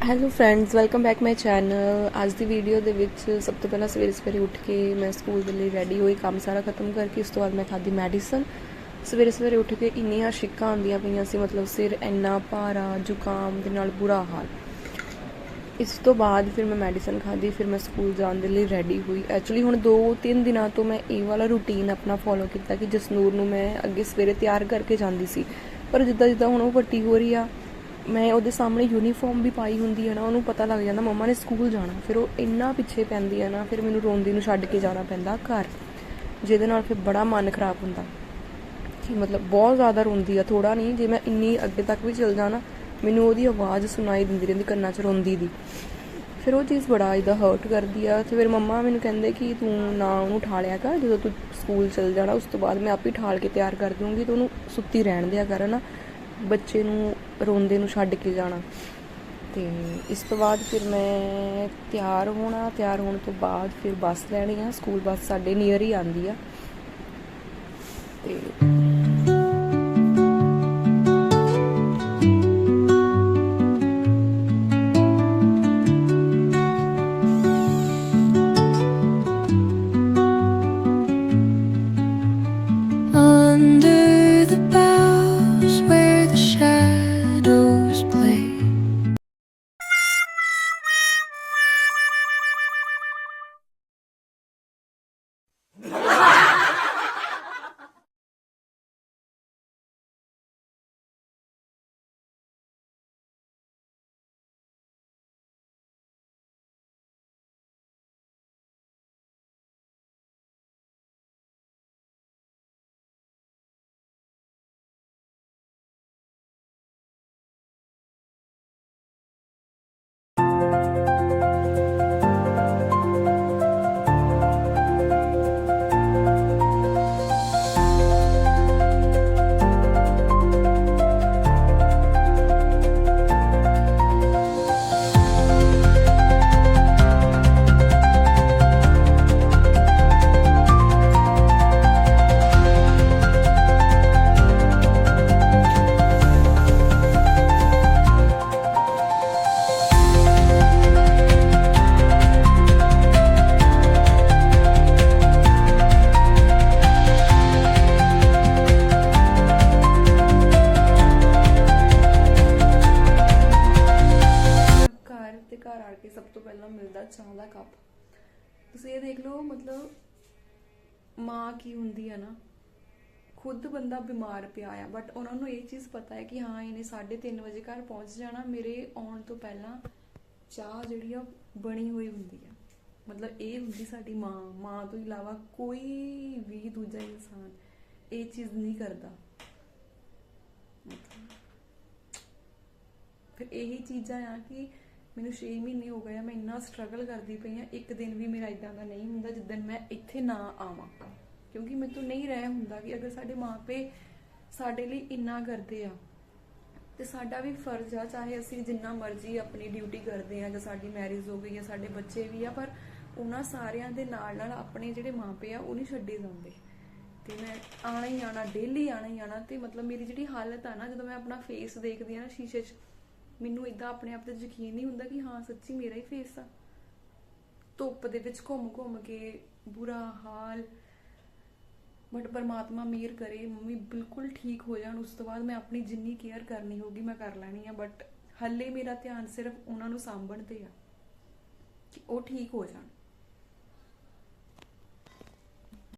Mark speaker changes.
Speaker 1: Hello friends welcome back my channel ਅੱਜ ਦੀ video ਦੇ ਵਿੱਚ ਸਭ ਤੋਂ ਪਹਿਲਾਂ ਸਵੇਰੇ ਸਵੇਰੇ ਉੱਠ ਕੇ ਮੈਂ ਸਕੂਲ ਦੇ ਲਈ ਰੈਡੀ ਹੋਈ ਕੰਮ ਸਾਰਾ ਖਤਮ ਕਰਕੇ ਇਸ ਤੋਂ ਬਾਅਦ ਮੈਂ ਖਾਧੀ ਮੈਡੀਸਨ ਸਵੇਰੇ ਸਵੇਰੇ ਉੱਠ ਕੇ ਇੰਨੀਆਂ ਛਿੱਕਾਂ ਆਉਂਦੀਆਂ ਪਈਆਂ ਸੀ ਮਤਲਬ ਸਿਰ ਇੰਨਾ ਭਾਰਾ ਜ਼ੁਕਾਮ ਦੇ ਨਾਲ ਬੁਰਾ ਹਾਲ ਇਸ ਤੋਂ ਬਾਅਦ ਫਿਰ ਮੈਂ ਮੈਡੀਸਨ ਖਾਧੀ ਫਿਰ ਮੈਂ ਸਕੂਲ ਜਾਣ ਦੇ ਲਈ ਰੈਡੀ ਹੋਈ ਐਕਚੁਅਲੀ ਹੁਣ 2-3 ਦਿਨਾਂ ਤੋਂ ਮੈਂ ਇਹ ਵਾਲਾ ਰੂਟੀਨ ਆਪਣਾ ਫੋਲੋ ਕੀਤਾ ਕਿ ਜਸਨੂਰ ਨੂੰ ਮੈਂ ਅੱਗੇ ਸਵੇਰੇ ਤਿਆਰ ਕਰਕੇ ਜਾਂਦੀ ਸੀ ਪਰ ਜਿੱਦਾਂ ਜਿੱਦਾਂ ਹੁਣ ਉਹ ਵੱਡੀ ਹੋ ਰਹੀ ਆ ਮੈਂ ਉਹਦੇ ਸਾਹਮਣੇ ਯੂਨੀਫਾਰਮ ਵੀ ਪਾਈ ਹੁੰਦੀ ਹੈ ਨਾ, ਉਹਨੂੰ ਪਤਾ ਲੱਗ ਜਾਂਦਾ ਮੰਮਾ ਨੇ ਸਕੂਲ ਜਾਣਾ। ਫਿਰ ਉਹ ਇੰਨਾ ਪਿੱਛੇ ਪੈਂਦੀ ਹੈ ਨਾ, ਫਿਰ ਮੈਨੂੰ ਰੋਂਦੀ ਨੂੰ ਛੱਡ ਕੇ ਜਾਣਾ ਪੈਂਦਾ ਘਰ। ਜਿਹਦੇ ਨਾਲ ਫਿਰ ਬੜਾ ਮਨ ਖਰਾਬ ਹੁੰਦਾ। ਕਿ ਮਤਲਬ ਬਹੁਤ ਜ਼ਿਆਦਾ ਰੋਂਦੀ ਆ ਥੋੜਾ ਨਹੀਂ, ਜੇ ਮੈਂ ਇੰਨੀ ਅੱਗੇ ਤੱਕ ਵੀ ਚਲ ਜਾਣਾ ਮੈਨੂੰ ਉਹਦੀ ਆਵਾਜ਼ ਸੁਣਾਈ ਦਿੰਦੀ ਰਹਿੰਦੀ ਕੰਨਾਂ 'ਚ ਰੋਂਦੀ ਦੀ। ਫਿਰ ਉਹ ਚੀਜ਼ ਬੜਾ ਇਹਦਾ ਹਰਟ ਕਰਦੀ ਆ। ਤੇ ਫਿਰ ਮੰਮਾ ਮੈਨੂੰ ਕਹਿੰਦੇ ਕਿ ਤੂੰ ਨਾ ਉਹਨੂੰ ਠਾਲਿਆ ਕਰ, ਜਦੋਂ ਤੂੰ ਸਕੂਲ ਚਲ ਜਾਣਾ, ਉਸ ਤੋਂ ਬਾਅਦ ਮੈਂ ਆਪੇ ਠਾਲ ਕੇ ਤਿਆਰ ਕਰ ਦੂੰਗੀ ਤੇ ਉਹਨੂੰ ਸੁੱਤੀ ਰਹਿਣ ਦਿਆ ਕਰ ਨਾ ਬੱਚੇ ਨੂੰ ਰੋਂਦੇ ਨੂੰ ਛੱਡ ਕੇ ਜਾਣਾ। ਤੇ ਇਸ ਤੋਂ ਬਾਅਦ ਫਿਰ ਮੈਂ ਤਿਆਰ ਹੋਣਾ, ਤਿਆਰ ਹੋਣ ਤੋਂ ਬਾਅਦ ਫਿਰ ਬੱਸ ਲੈਣੀ ਆ। ਸਕੂਲ ਬੱਸ ਸਾਡੇ ਨੀਅਰ ਹੀ ਆਂਦੀ ਆ। ਤੇ ਪਹਿਲਾਂ ਮਿਲਦਾ ਚਾਹ ਦਾ ਕੱਪ। ਤੁਸੀਂ ਇਹ ਦੇਖ ਲਓ, ਮਤਲਬ ਮਾਂ ਕੀ ਹੁੰਦੀ ਆ ਨਾ, ਖੁਦ ਬੰਦਾ ਬਿਮਾਰ ਪਿਆ ਆ ਬਟ ਉਹਨਾਂ ਨੂੰ ਇਹ ਚੀਜ਼ ਪਤਾ ਹੈ ਕਿ ਹਾਂ, ਇਹਨੇ 3:30 ਵਜੇ ਘਰ ਪਹੁੰਚ ਜਾਣਾ, ਮੇਰੇ ਆਉਣ ਤੋਂ ਪਹਿਲਾਂ ਚਾਹ ਜਿਹੜੀ ਆ, ਬਣੀ ਹੋਈ ਹੁੰਦੀ ਆ। ਮਤਲਬ ਇਹ ਹੁੰਦੀ ਸਾਡੀ ਮਾਂ ਮਾਂ ਤੋਂ ਇਲਾਵਾ ਕੋਈ ਵੀ ਦੂਜਾ ਇਨਸਾਨ ਇਹ ਚੀਜ਼ ਨਹੀਂ ਕਰਦਾ। ਫਿਰ ਇਹੀ ਚੀਜ਼ਾਂ ਆ ਕਿ ਮੈਨੂੰ 6 ਮਹੀਨੇ ਹੋ ਗਏ ਆ, ਮੈਂ ਇੰਨਾ ਸਟਰਗਲ ਕਰਦੀ ਪਈ ਆ, ਇੱਕ ਦਿਨ ਵੀ ਮੇਰਾ ਇਦਾਂ ਦਾ ਨਹੀਂ ਹੁੰਦਾ ਜਿੱਦਣ ਮੈਂ ਇੱਥੇ ਨਾ ਆਵਾਂ। ਕਿਉਂਕਿ ਮੈਨੂੰ ਤੋਂ ਨਹੀਂ ਰਹਿ ਹੁੰਦਾ ਕਿ ਅਗਰ ਸਾਡੇ ਮਾਪੇ ਸਾਡੇ ਲਈ ਇੰਨਾ ਕਰਦੇ ਆ, ਤੇ ਸਾਡਾ ਵੀ ਫਰਜ਼ ਆ, ਚਾਹੇ ਅਸੀਂ ਜਿੰਨਾ ਮਰਜ਼ੀ ਆਪਣੀ ਡਿਊਟੀ ਕਰਦੇ ਆ, ਜਾਂ ਸਾਡੀ ਮੈਰਿਜ ਹੋ ਗਈ ਆ ਸਾਡੇ ਬੱਚੇ ਵੀ ਆ, ਪਰ ਉਹਨਾਂ ਸਾਰਿਆਂ ਦੇ ਨਾਲ ਨਾਲ ਆਪਣੇ ਜਿਹੜੇ ਮਾਪੇ ਆ, ਉਹ ਨਹੀਂ ਛੱਡੇ ਜਾਂਦੇ। ਤੇ ਮੈਂ ਆਣਾ ਹੀ ਆਣਾ ਡੇਲੀ ਆਣਾ ਹੀ ਆਣਾ, ਤੇ ਮਤਲਬ ਮੇਰੀ ਜਿਹੜੀ ਹਾਲਤ ਆ ਨਾ, ਜਦੋਂ ਮੈਂ ਆਪਣਾ ਫੇਸ ਦੇਖਦੀ ਆ ਨਾ ਸ਼ੀਸ਼ੇ 'ਚ ਮੈਨੂੰ ਇਦਾਂ ਆਪਣੇ ਆਪ ਤੇ ਯਕੀਨ ਨਹੀਂ ਹੁੰਦਾ ਕਿ ਹਾਂ, ਸੱਚੀ ਮੇਰਾ ਹੀ ਫੇਸ ਆ। ਧੁੱਪ ਦੇ ਵਿੱਚ ਘੁੰਮ ਘੁੰਮ ਕੇ ਬੁਰਾ ਹਾਲ। ਬਟ ਪਰਮਾਤਮਾ ਮਿਹਰ ਕਰੇ, ਮੰਮੀ ਬਿਲਕੁਲ ਠੀਕ ਹੋ ਜਾਣ। ਉਸ ਤੋਂ ਬਾਅਦ ਮੈਂ ਆਪਣੀ ਜਿੰਨੀ ਕੇਅਰ ਕਰਨੀ ਹੋਗੀ ਮੈਂ ਕਰ ਲੈਣੀ ਆ ਬਟ ਹੱਲੇ ਮੇਰਾ ਧਿਆਨ ਸਿਰਫ ਉਹਨਾਂ ਨੂੰ ਸਾਂਭਣ ਤੇ ਆ ਕਿ ਉਹ ਠੀਕ ਹੋ ਜਾਣ।